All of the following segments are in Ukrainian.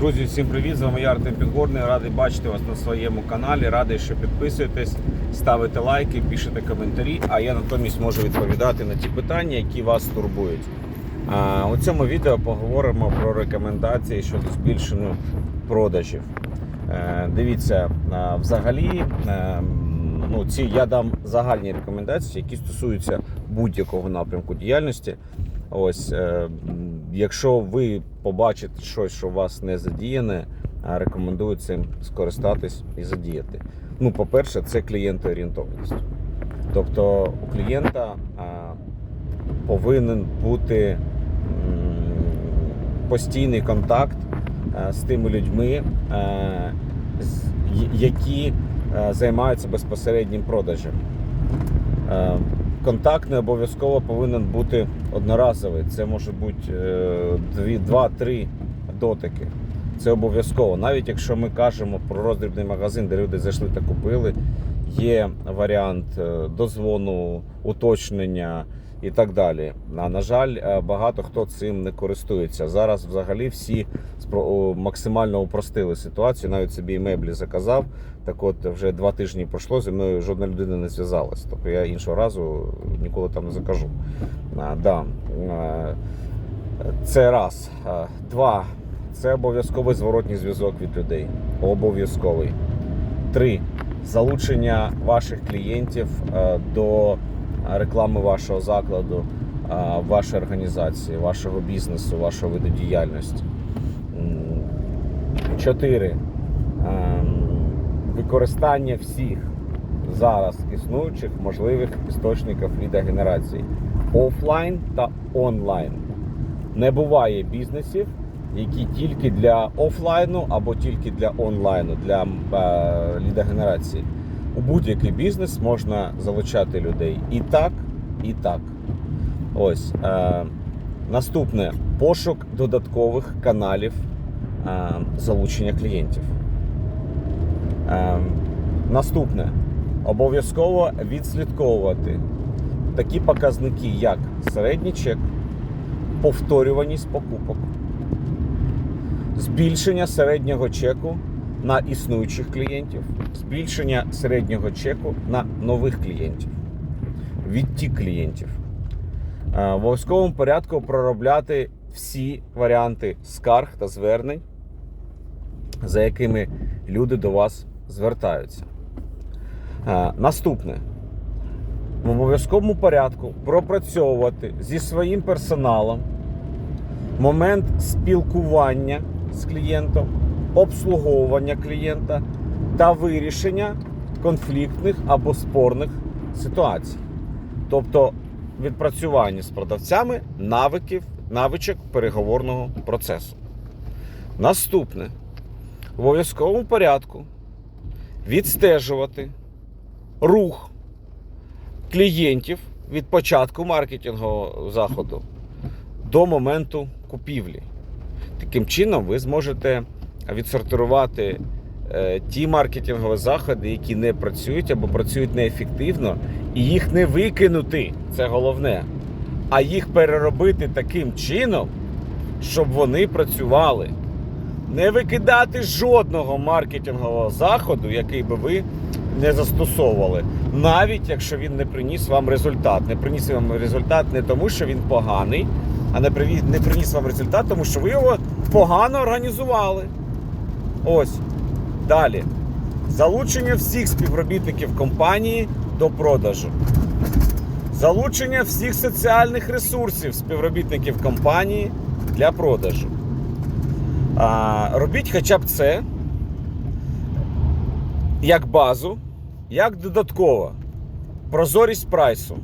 Друзі, всім привіт! З вами я Артем Підгорний. Радий бачити вас на своєму каналі. Радий, що підписуєтесь, ставите лайки, пишете коментарі. А я натомість можу відповідати на ті питання, які вас турбують. А, у цьому відео поговоримо про рекомендації щодо збільшення продажів. Е, дивіться, е, взагалі, е, ну, ці я дам загальні рекомендації, які стосуються будь-якого напрямку діяльності. Ось, е, якщо ви побачите щось, що у вас не задіяне, е, рекомендую цим скористатись і задіяти. Ну, по-перше, це клієнтоорієнтованість. Тобто у клієнта е, повинен бути постійний контакт е, з тими людьми, які займаються безпосереднім продажем. Е, Контакт не обов'язково повинен бути одноразовий. Це може бути е, дві, два-три дотики. Це обов'язково. Навіть якщо ми кажемо про роздрібний магазин, де люди зайшли та купили, є варіант е, дозвону, уточнення і так далі. А на жаль, е, багато хто цим не користується. Зараз взагалі всі максимально упростили ситуацію. Навіть собі меблі заказав. Так от вже два тижні пройшло, зі мною жодна людина не зв'язалась. Тобто я іншого разу ніколи там не закажу. А, да. Це раз. Два. Це обов'язковий зворотній зв'язок від людей. Обов'язковий. Три. Залучення ваших клієнтів е, до реклами вашого закладу, е, вашої організації, вашого бізнесу, вашого виду діяльності. Чотири. Ем, Використання всіх зараз існуючих можливих істочників лідогенерації офлайн та онлайн. Не буває бізнесів, які тільки для офлайну або тільки для онлайну, для е, лідогенерації. У будь-який бізнес можна залучати людей і так, і так. Ось. Е, наступне пошук додаткових каналів е, залучення клієнтів. Е, наступне обов'язково відслідковувати такі показники, як середній чек, повторюваність покупок, збільшення середнього чеку на існуючих клієнтів, збільшення середнього чеку на нових клієнтів, відтік клієнтів. Е, В обов'язковому порядку проробляти всі варіанти скарг та звернень, за якими люди до вас звертаються. Е, Наступне. В обов'язковому порядку пропрацьовувати зі своїм персоналом момент спілкування з клієнтом, обслуговування клієнта та вирішення конфліктних або спорних ситуацій. Тобто відпрацювання з продавцями навиків, навичок переговорного процесу. Наступне в обов'язковому порядку відстежувати рух клієнтів від початку маркетингового заходу до моменту купівлі. Таким чином, ви зможете відсортувати е, ті маркетингові заходи, які не працюють або працюють неефективно, і їх не викинути. Це головне. А їх переробити таким чином, щоб вони працювали. Не викидати жодного маркетингового заходу, який би ви не застосовували, навіть якщо він не приніс вам результат. Не приніс вам результат не тому, що він поганий, а не приніс вам результат, тому що ви його погано організували. Ось. Далі. Залучення всіх співробітників компанії до продажу. Залучення всіх соціальних ресурсів співробітників компанії для продажу. А, робіть хоча б це як базу, як додатково. Прозорість прайсу,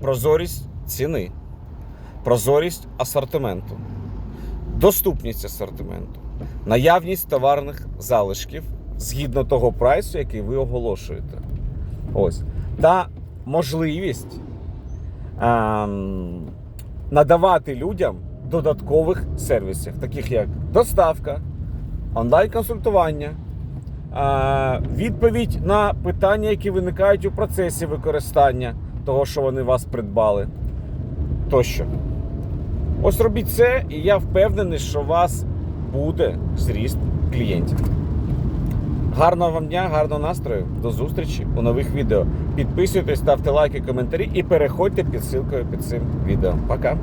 прозорість ціни, прозорість асортименту, доступність асортименту, наявність товарних залишків згідно того прайсу, який ви оголошуєте. Ось. Та можливість ем, надавати людям додаткових сервісів, таких як доставка, онлайн-консультування, е, відповідь на питання, які виникають у процесі використання того, що вони вас придбали. Тощо. Ось робіть це, і я впевнений, що вас буде зріст клієнтів. Гарного вам дня, гарного настрою. До зустрічі у нових відео. Підписуйтесь, ставте лайки, коментарі і переходьте під ссылкою під цим відео. Пока!